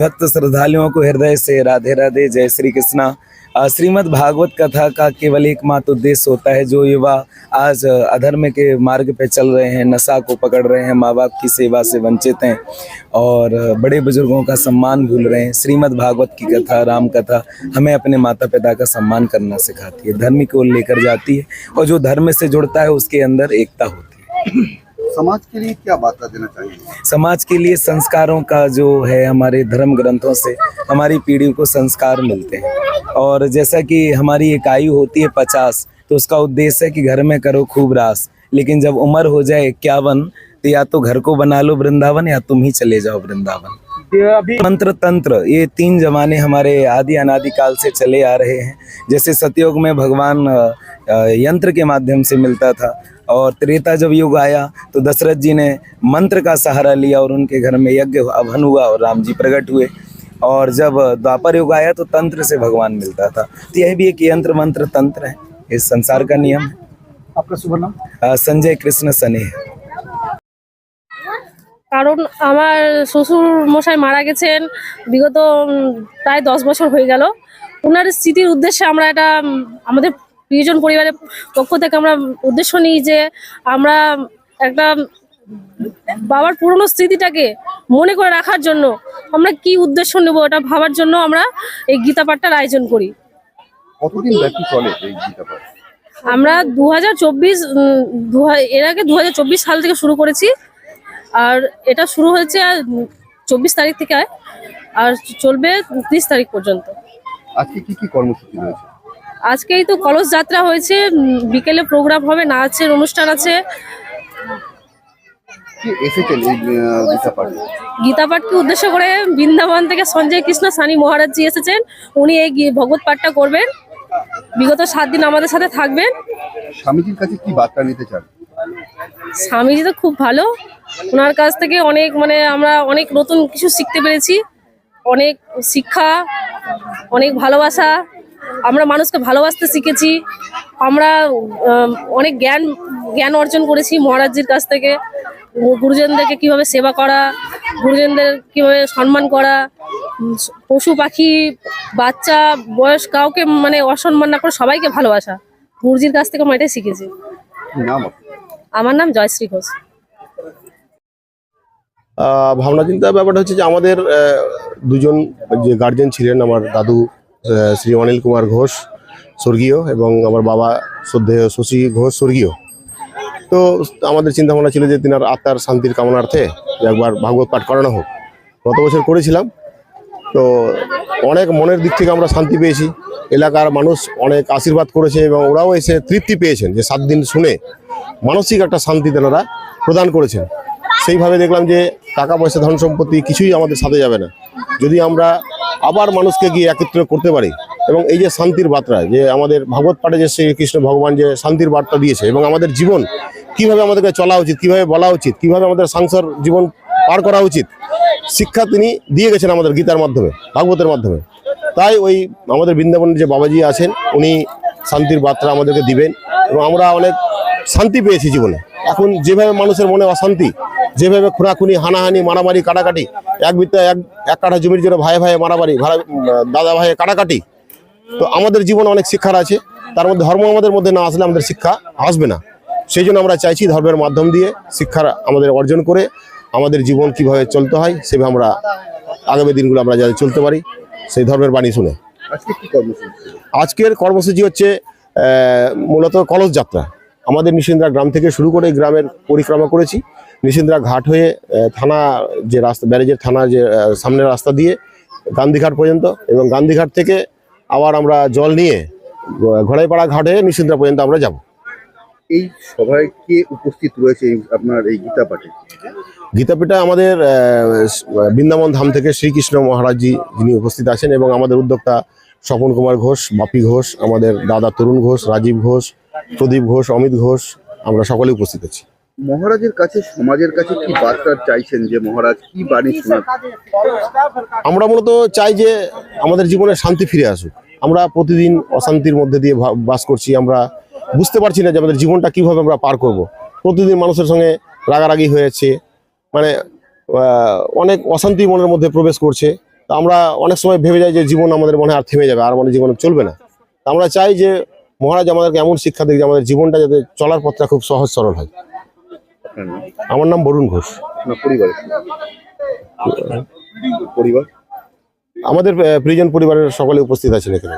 भक्त श्रद्धालुओं को हृदय से राधे राधे, जय श्री कृष्णा। श्रीमद् भागवत कथा का केवल एकमात्र उद्देश्य होता है, जो युवा आज अधर्म के मार्ग पे चल रहे हैं, नशा को पकड़ रहे हैं माँ बाप की सेवा से वंचित हैं और बड़े बुज़ुर्गों का सम्मान भूल रहे हैं। श्रीमद् भागवत की कथा, राम कथा, हमें अपने माता पिता का सम्मान करना सिखाती है। धर्म को लेकर जाती है और जो धर्म से जुड़ता है, उसके अंदर एकता होती है। समाज के लिए क्या वार्ता देना चाहिए समाज के लिए संस्कारों का जो है हमारे धर्म ग्रंथों से हमारी पीढ़ी को संस्कार मिलते हैं। और जैसा कि हमारी एक आयु होती है पचास तो उसका उद्देश्य है कि घर में करो खूब रास। लेकिन जब उम्र हो जाए इक्यावन तो या तो घर को बना लो वृंदावन या तुम ही चले जाओ वृंदावन। अभी मंत्र तंत्र ये तीन जमाने हमारे आदि अनादि काल से चले आ रहे हैं। जैसे सतयुग में भगवान यंत्र के माध्यम से मिलता था और त्रेता जब युग आया तो दशरथ जी ने मंत्र का सहारा लिया और उनके घर में यज्ञ अभन हुआ और राम जी प्रकट हुए और जब द्वापर युग आया तो तंत्र से भगवान मिलता था तो यह भी एक यंत्र मंत्र तंत्र है इस संसार का नियम है आपका शुभ नाम अ, संजय कृष्ण सने কারণ আমার শ্বশুর মশাই মারা গেছেন বিগত উম, প্রায় দশ বছর হয়ে গেল ওনার স্মৃতির উদ্দেশ্যে আমরা এটা উম, আমাদের প্রিয়জন পরিবারের পক্ষ থেকে আমরা উদ্দেশ্য নিই যে আমরা একটা বাবার পুরনো স্মৃতিটাকে মনে করে রাখার জন্য আমরা কি উদ্দেশ্য নেব এটা ভাবার জন্য আমরা এই গীতা পাঠটার আয়োজন করি। কতদিন ব্যাপী চলে এই গীতা পাঠ? আমরা দু হাজার চব্বিশ এর আগে দু হাজার চব্বিশ সাল থেকে শুরু করেছি আর এটা শুরু হয়েছে চব্বিশ তারিখ থেকে আর চলবে ত্রিশ তারিখ পর্যন্ত। আজকে কি কি কর্মসূচি রয়েছে? আজকেই তো কলস যাত্রা হয়েছে বিকেলে প্রোগ্রাম হবে নাচের অনুষ্ঠান আছে। গীতা পাঠকে উদ্দেশ্য করে বৃন্দাবন থেকে সঞ্জয় কৃষ্ণ সানি মহারাজজি এসেছেন। উনি এই ভগবত পাঠটা করবেন। বিগত সাত দিন আমাদের সাথে থাকবেন। স্বামীজির কাছে কি বার্তা নিতে চান? স্বামীজি তো খুব ভালো। ওনার কাছ থেকে অনেক মানে আমরা অনেক নতুন কিছু শিখতে পেরেছি। অনেক শিক্ষা অনেক ভালোবাসা। আমরা মানুষকে ভালোবাসতে শিখেছি। আমরা অনেক জ্ঞান জ্ঞান অর্জন করেছি মহারাজজির কাছ থেকে। গুরুজনদেরকে কীভাবে সেবা করা গুরুজনদের কীভাবে সম্মান করা পশু পাখি বাচ্চা বয়স কাউকে মানে অসম্মান না করে সবাইকে ভালোবাসা। গুরুজির কাছ থেকে আমরা এটাই শিখেছি? আমার নাম জয়শ্রী ঘোষ। আহ, ভাবনা চিন্তা ব্যাপারটা হচ্ছে যে আমাদের দুজন যে গার্জেন ছিলেন আমার দাদু শ্রী অনিল কুমার ঘোষ স্বর্গীয় এবং আমার বাবা শ্রদ্ধেয় শশী ঘোষ স্বর্গীয়। তো আমাদের চিন্তা ভাবনা ছিল যে তিনার আত্মার শান্তির কামনার্থে একবার ভাগবত পাঠ করানো হোক। গত বছর করেছিলাম। তো অনেক মনের দিক থেকে আমরা শান্তি পেয়েছি। এলাকার মানুষ অনেক আশীর্বাদ করেছে এবং ওরাও এসে তৃপ্তি পেয়েছেন যে সাত দিন শুনে মানসিক একটা শান্তি তেনারা প্রদান করেছেন। সেইভাবে দেখলাম যে টাকা পয়সা ধন সম্পত্তি কিছুই আমাদের সাথে যাবে না। যদি আমরা আবার মানুষকে গিয়ে একত্র করতে পারি। এবং এই যে শান্তির বার্তা, যে আমাদের ভাগবত পাঠে যে শ্রীকৃষ্ণ ভগবান যে শান্তির বার্তা দিয়েছে, এবং আমাদের জীবন কীভাবে আমাদেরকে চলা উচিত, কীভাবে বলা উচিত, কীভাবে আমাদের সংসার জীবন পার করা উচিত, শিক্ষা তিনি দিয়ে গেছেন আমাদের গীতার মাধ্যমে, ভাগবতের মাধ্যমে। তাই ওই আমাদের বৃন্দাবনের যে বাবাজি আছেন, উনি শান্তির বার্তা আমাদেরকে দিবেন, এবং আমরা অনেক শান্তি পেয়েছি জীবনে। এখন যেভাবে মানুষের মনে অশান্তি যেভাবে খুনাখুনি হানাহানি মারামারি কাটাকাটি এক বিত্তা এক এক কাঠা জমির জন্য ভাই ভাই মারামারি দাদা ভাইয়ে কাটাকাটি তো আমাদের জীবনে অনেক শিক্ষার আছে। তার মধ্যে ধর্ম আমাদের মধ্যে না আসলে আমাদের শিক্ষা আসবে না। সেই জন্য আমরা চাইছি ধর্মের মাধ্যম দিয়ে শিক্ষার আমাদের অর্জন করে আমাদের জীবন কীভাবে চলতে হয় সেভাবে আমরা আগামী দিনগুলো আমরা যাতে চলতে পারি সেই ধর্মের বাণী শুনে। আজকের কর্মসূচি হচ্ছে মূলত কলস যাত্রা। আমাদের নিশিন্দ্রা গ্রাম থেকে শুরু করে এই গ্রামের পরিক্রমা করেছি। নিশিন্দ্রা ঘাট হয়ে থানা যে রাস্তা ব্যারেজের থানা যে সামনের রাস্তা দিয়ে গান্ধীঘাট পর্যন্ত এবং গান্ধীঘাট থেকে আবার আমরা জল নিয়ে ঘোড়াইপাড়া ঘাটে নিশিন্দ্রা পর্যন্ত আমরা যাব। এই সভায় কে উপস্থিত রয়েছে আপনার এই গীতা পাঠে? গীতাপীঠে আমাদের বৃন্দাবন ধাম থেকে শ্রীকৃষ্ণ মহারাজজি যিনি উপস্থিত আছেন এবং আমাদের উদ্যোক্তা স্বপন কুমার ঘোষ বাপি ঘোষ আমাদের দাদা তরুণ ঘোষ রাজীব ঘোষ প্রদীপ ঘোষ অমিত ঘোষ আমরা সকলে উপস্থিত আছি। মহারাজের কাছে সমাজের কাছে কি বার্তা চাইছেন যে মহারাজ কি বাণী শোনান আমরা মূলত চাই যে আমাদের জীবনে শান্তি ফিরে আসুক। আমরা প্রতিদিন অশান্তির মধ্যে দিয়ে বাস করছি আমরা বুঝতে পারছি না যে আমাদের জীবনটা কীভাবে আমরা পার করব। প্রতিদিন মানুষের সঙ্গে রাগারাগি হয়েছে মানে অনেক অশান্তি মনের মধ্যে প্রবেশ করছে। তা আমরা অনেক সময় ভেবে যাই যে জীবন আমাদের মনে আর থেমে যাবে আর মনে জীবন চলবে না। তো আমরা চাই যে মহারাজ আমাদেরকে এমন শিক্ষা দিক যে আমাদের জীবনটা যাতে চলার পথটা খুব সহজ সরল হয়। আমার নাম বরুণ ঘোষ। পরিবার? আমাদের প্রিজন পরিবারের সকলে উপস্থিত আছেন এখানে।